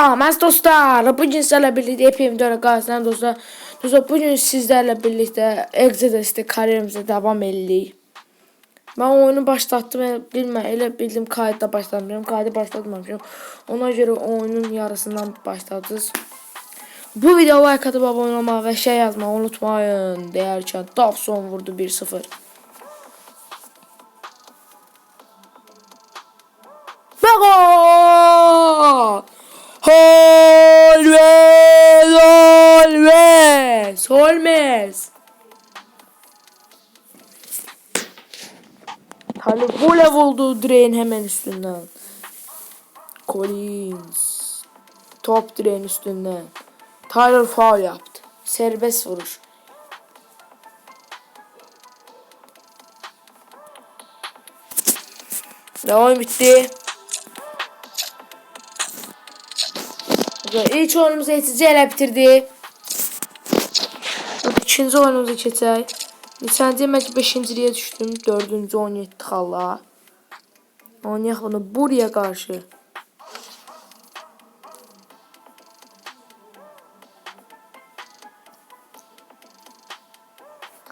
Tamam dostlar. Bugün sizlerle birlikte epeyim döne karşısına dostlar. Dostlar bugün sizlerle birlikte Exodus'te kariyerimize devam edirik. Ben oyunu başlattım bilmem elə bildim kayıtda başlatmışım. Kaydı başlatmamışım. Ona göre oyunun yarısından başladınız. Bu videoya like atıp abone olmayı ve şey yazmayı unutmayın. Değerken Dobson vurdu 1-0. Ve gol! Hani vole vurdu direğin hemen üstünden. Collins. Top direğin üstünden. Tyler foul yaptı. Serbest vuruş. Oyun bitti. İlk oyunumuzu etici ele bitirdi. İkinci oyunumuza keçək. Demək ki 5-ciliyə düşdüm. 4-cü oyun etdik Allah. Oynayaq bunu buraya qarşı.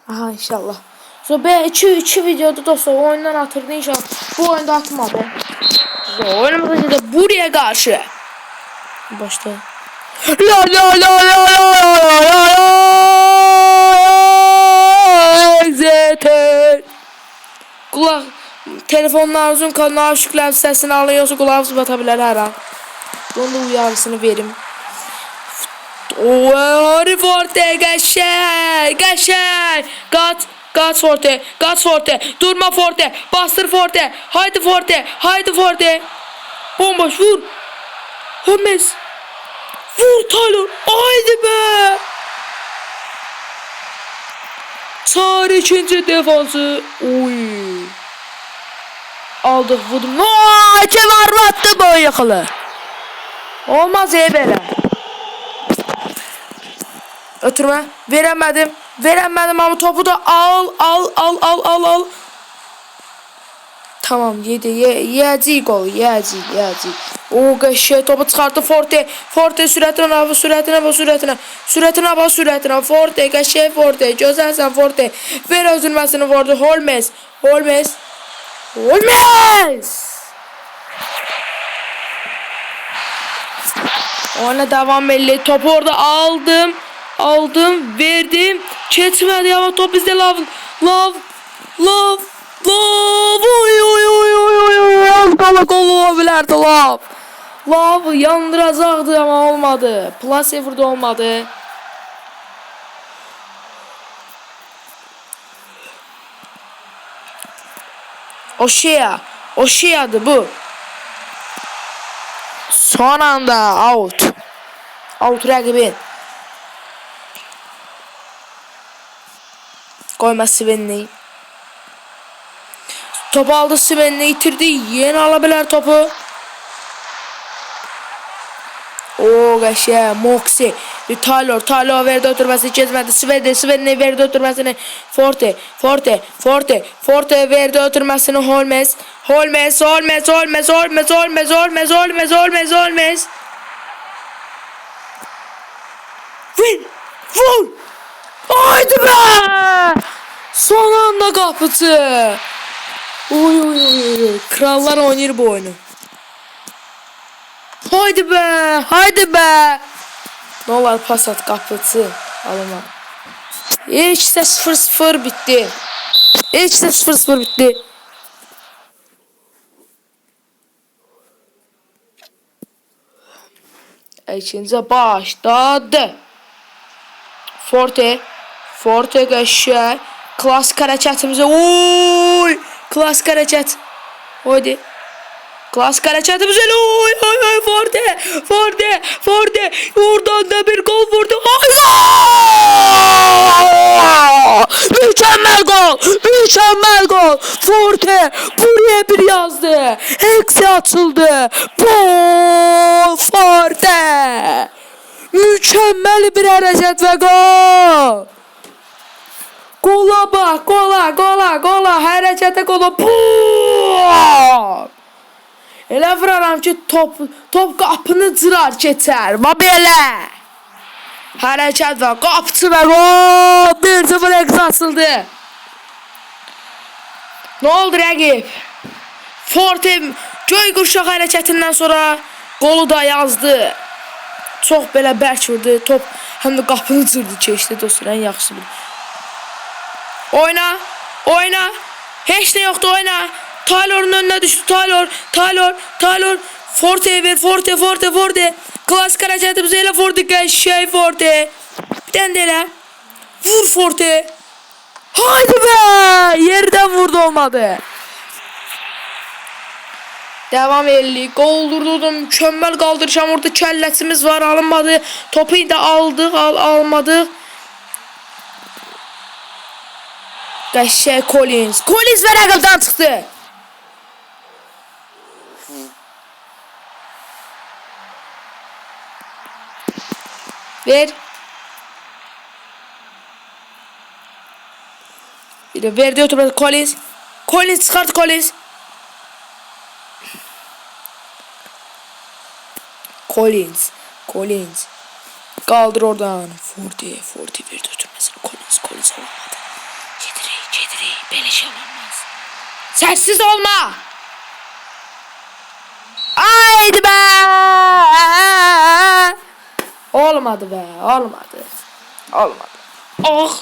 Aha inşallah. So ben 2 2 videoda dostlar oyundan atırdı inşallah. Bu oyunda atmadı. So oyunumuza da buraya karşı. Başta. La la la la la la la la kulak telefonlarınızın kanına şükürler sesini alın yoksa kulağınız batabilir her an. Bunun da uyarısını verim. Ori forte geçer geçer kat kat forte kat forte. Durma forte bastır forte. Haydi forte haydi forte. Bomboş vur. Hermes. Vur Tyler haydi be. Sarı ikinci defansı. Oy. Aldık vurdum. Nooo kim arvattı bu yıkılı. Olmaz ya böyle. Ötürme. Veremedim. Veremedim ama topu da al al al al al al. Tamam yedi ye, yedi gol yedi yedi. O Gaşe topu çıkarttı Forte. Forte süratine bas süratine bas süratine. Süratine bas süratine. Forte Gaşe Forte. Gözelsen Forte. Ver özülmesini Forte. Holmes. Holmes. Holmes. Ona devam belli. Topu orada aldım. Aldım. Verdim. Çetmedi ama top bizde love. Love. Love. Lav. Oy oy oy oy oy oy. Az kala gol olabilirdi lav. Lav yandıracaktı ama olmadı. Plase vurdu olmadı. Oşea. Oşea'dı bu. Son out. Out rakibin. Koyma Sven'i. Topu aldı Sven'i itirdi. Yeni alabilir topu. O qəşə Moxi Tyler Tyler verdi ötürməsi keçmədi Svedi Sven'i verdi ötürməsini Forte Forte Forte Forte verdi ötürməsini Holmes. Holmes Holmes Holmes Holmes Holmes Holmes Holmes Holmes Holmes. Vur Vur. Haydi be! Son anda kapıtı Uy uy uy uy. Krallar oynar bu oyunu. Haydi be, haydi be. Ne var pas at kapatı alıma. İşte 0-0 bitti. İşte 0-0 bitti. İkinci başladı. Forte. Forte geçer. Klasik hareketimize. Uy. Klasik hərəkət. Haydi. Klasik hareketimiz öyle. Oy oy oy Forte. Forte. Forte. Oradan da bir gol vurdu. Allah! Mükemmel gol. Mükemmel gol. Forte. Buraya bir yazdı. Eksi atıldı. Gol. Forte. Mükemmel bir hareket ve gol. Gola bak. Gola. Gola. Gola. Harekete gola. Boom! Elə vuraram ki, top top qapını cırar keçər. Va belə. Hərəkət var. Qapıçı və gol. 1-0 ex açıldı. Nə oldu rəqib? Forte göy qurşaq hərəkətindən sonra qolu da yazdı. Çox belə bərk vurdu. Top həm də qapını cırdı keçdi dostlar. Ən yaxşısı bu. Oyna. Oyna. Heç nə yoxdur oyna. Taylor'un önüne düştü. Taylor. Taylor. Taylor. Forte ver. Forte. Forte. Forte. Klasik hareketimiz elə Forte. Şey Forte. Bir tane de. Vur Forte. Haydi be. Yerden vurdu olmadı. Devam elli. Gol durdu. Mükemmel kaldıracağım. Orada kellesimiz var. Alınmadı. Topu da aldık. Al, almadık. Qəşəng Collins. Collins və rəqəbdən çıxdı. Ver. De verdi otomatik Collins. Collins çıkart Collins. Collins. Collins. Kaldır oradan. Forty. Forty verdi otomatik Collins. Collins olamadı. Beleş olmaz. Sessiz olma. Haydi be. Olmadı be. Olmadı. Olmadı. Oh.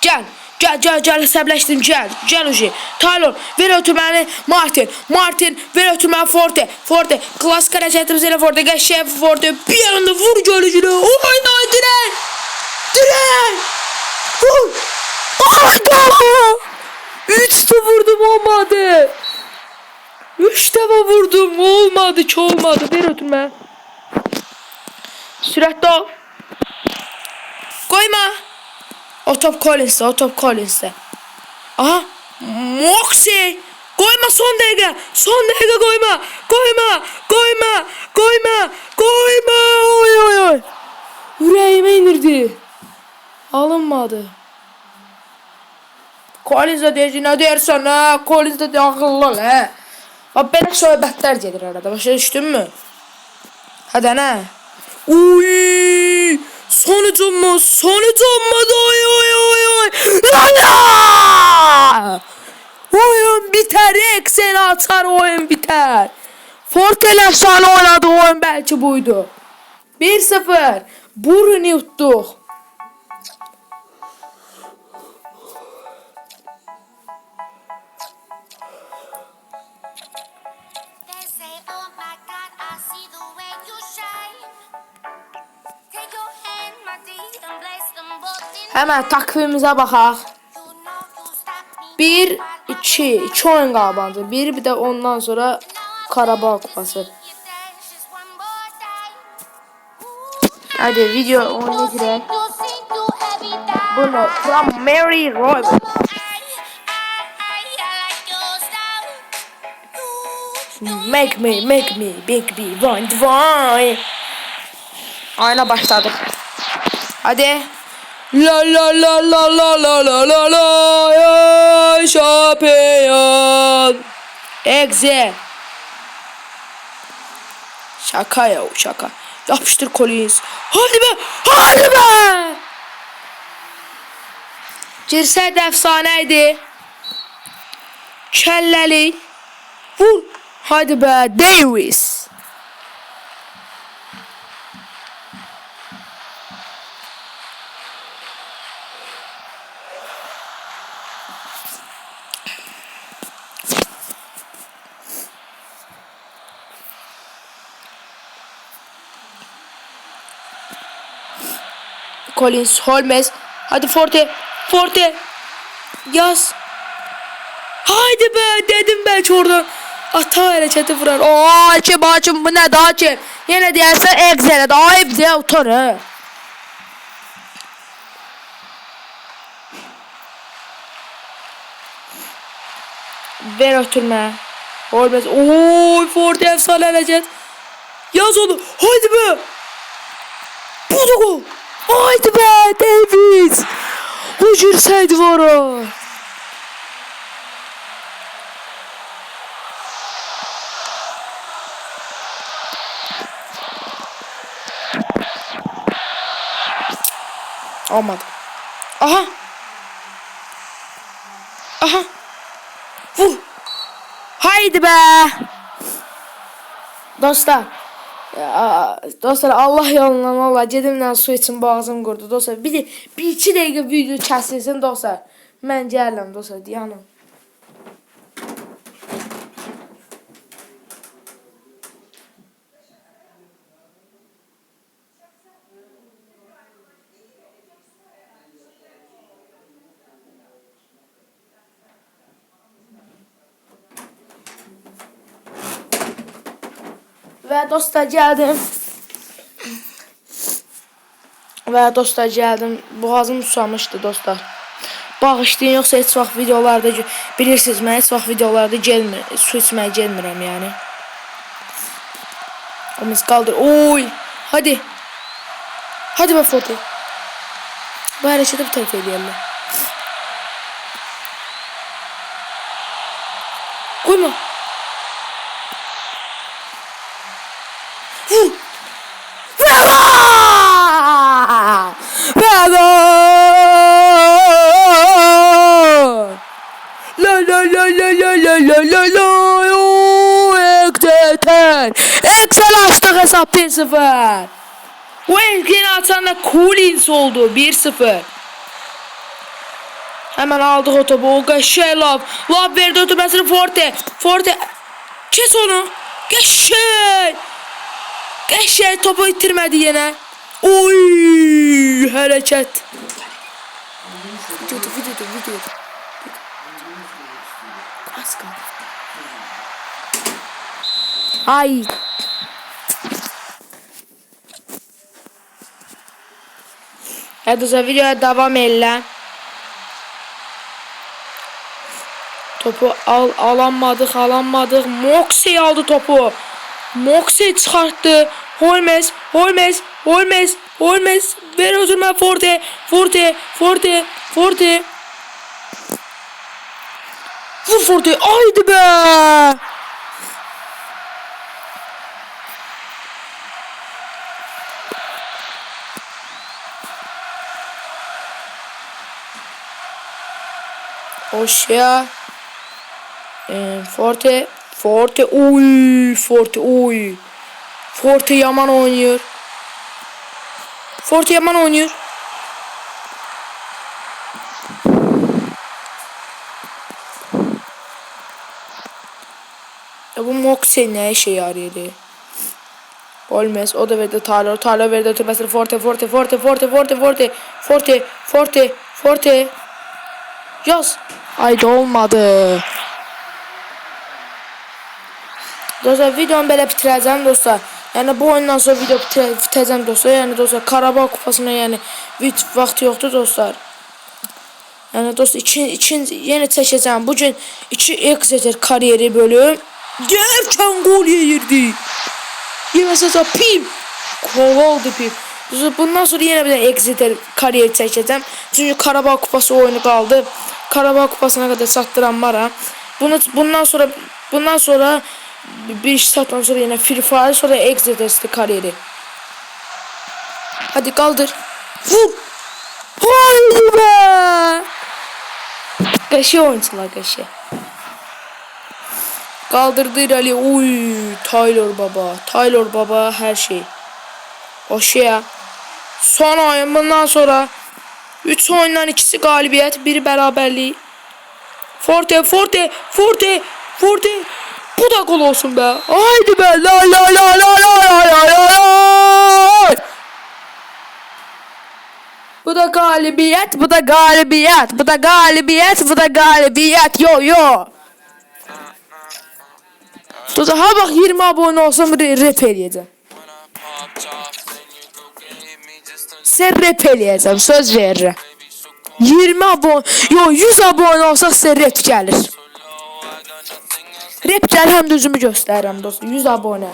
Gel. Gel gel gel hesaplaştım gel. Gel Uji. Taylor ver ötürməni Martin. Martin ver ötürməni Forte. Forte. Klasik hərəkətimiz elə Forte. Qəşəng Forte. Bir anda vur gölücünü. Oyna dirək. Dirək. Vur. Hayda. Üç de vurdum olmadı. Üç defa vurdum olmadı ki olmadı. Ver ötürmə. Sürətli ol. Koyma. O top Collins'te, o top Collins'te. Aha. Moxie. Koyma son dakika. Son dakika koyma. Koyma. Koyma. Koyma. Koyma. Oy oy oy. Yüreğime indirdi. Alınmadı. Collins de deyir ki, nə deyirsən ha? Collins de deyir, akıllı ol hə. Abi belə söhbətlər gedir arada. Başa düşdünmü? Hadi nə? Uy! Sonucum mu? Sonucum mu? Oy oy oy oy! Lala! Oyun biter. Ekseni atar oyun biter. Fortel efsane oynadı oyun belki buydu. 1-0. Burun yuttuk. Hemen takvimimize bakaq. 1 2 2 oyun qalbandı. Bir bir də ondan sonra Karabağ kupası. Hadi video onu girək. Bunu from Mary Roberts. Make me, make me, big be, one, one. Ayna başladık. Hadi. La la la la la la la la la ya şampiyon. Exe. Şaka ya şaka. Yapıştır Collins. Hadi be, hadi be. Girsəydi əfsanə idi. Kəlləli. Vur. Hadi be Davis. Collins, Holmes. Hadi Forte. Forte. Yaz. Haydi be dedim ben oradan. Ata hareketi vurar. Oo açım açım bu ne daha açım. Yine diyorsa egzene daha hep diye otur ha. Ver oturma. Olmaz. Oy Ford efsane hareket. Yaz onu. Haydi be. Bu gol. Haydi be David. Ucursaydı vuru. Olmadı. Aha. Aha. Vuh. Haydi be. Dostlar. Ya, dostlar Allah yolundan Allah cedimdən su için boğazım qurdu dostlar. Bir bir iki dəqiqə video kəsilsin dostlar. Mən gəlirəm dostlar dayanın. Dostlar gəldim. Və dostlar gəldim. Boğazım susamışdı dostlar. Bağışlayın yoxsa heç vaxt videolarda bilirsiniz mən heç vaxt videolarda gəlmir, su içməyə gəlmirəm yəni. Omuz qaldır. Oy! Hadi. Hadi be foto. Bu hərəkəti bir tərəf eləyərlər. Qoyma. Vur. Bravo! Bravo! La la la la la la la la la Ekteter Excel açtık hesap 1-0 Bu ilkini atan da Collins oldu 1-0 Hemen aldık o topu. O qəşəng laf Laf verdi ötürməsini Forte Forte Kes onu. Qəşəng Qəşəng topu itirmədi yenə Oy hərəkət Videoda videoda videoda Az qaldı Ay o zaman videoya devam eyle. Topu al alanmadık alanmadık. Moxie aldı topu. Moxie çıkarttı. Holmes, Holmes, Holmes, Holmes. Ver özürme Forte, Forte, Forte, Forte. Vur Forte. Haydi be. Hoş ya. Ee, Forte, Forte, uy, Forte, uy. Forte yaman oynuyor. Forte yaman oynuyor. Ya bu Moxie ne işe yarıyor? Olmaz. O da verdi Tyler. Tyler verdi ötürmesini Forte, Forte, Forte, Forte, Forte, Forte, Forte, Forte, Forte. Yaz. Haydi olmadı. Dostlar videomu belə bitirəcəm dostlar. Yəni bu oyundan sonra video bitirə- bitirəcəm dostlar. Yəni dostlar Qarabağ kupasına yəni vid vaxt yoxdur dostlar. Yəni dostlar ikinci ikinci yenə çəkəcəm. Bu gün 2 Exeter karyeri bölüm. Gerçekten gol yeyirdi. Yeməsə pim. Gol oldu pim. Bundan sonra yenə bir də Exeter kariyeri çəkəcəm. Çünki Qarabağ kupası oyunu qaldı. Qarabağ kupasına qədər çatdıram var. Bunu bundan sonra bundan sonra bir iş saattan sonra yine Free Fire sonra Exodus'ta kariyeri. Hadi kaldır. Vur. Haydi be. Kaşı oyuncular kaşı. Kaldırdı ileri. Uy, Tyler baba. Tyler baba her şey. O şey ya. Son oyun bundan sonra 3 oyundan ikisi galibiyet, biri beraberliği. Forte, Forte, Forte, Forte. Bu da gol olsun be. Haydi be. La la la la la la la la Bu da galibiyet, bu da galibiyet, bu da galibiyet, bu da galibiyet. Yo yo. Daha bak 20 abone olsam rap eləyəcəm. Sen rap eləyəcəm, söz verirəm. 20 abone, yo 100 abone olsaq sen rap gəlir. Rap gəlir həm də üzümü göstərirəm dostum. 100 abone.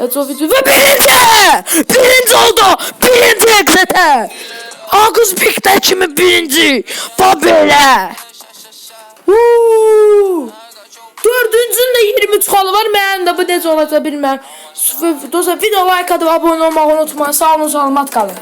Evet ve birinci! Birinci oldu! Birinci Exeter! Ağız Pik'te kimi birinci? Va böyle! Uuu! Dördüncünün de 23 kolu var. Mənim də bu necə olacaq bilməm. Dostlar video like atıp abone olmayı unutmayın. Sağ olun, salamat kalın.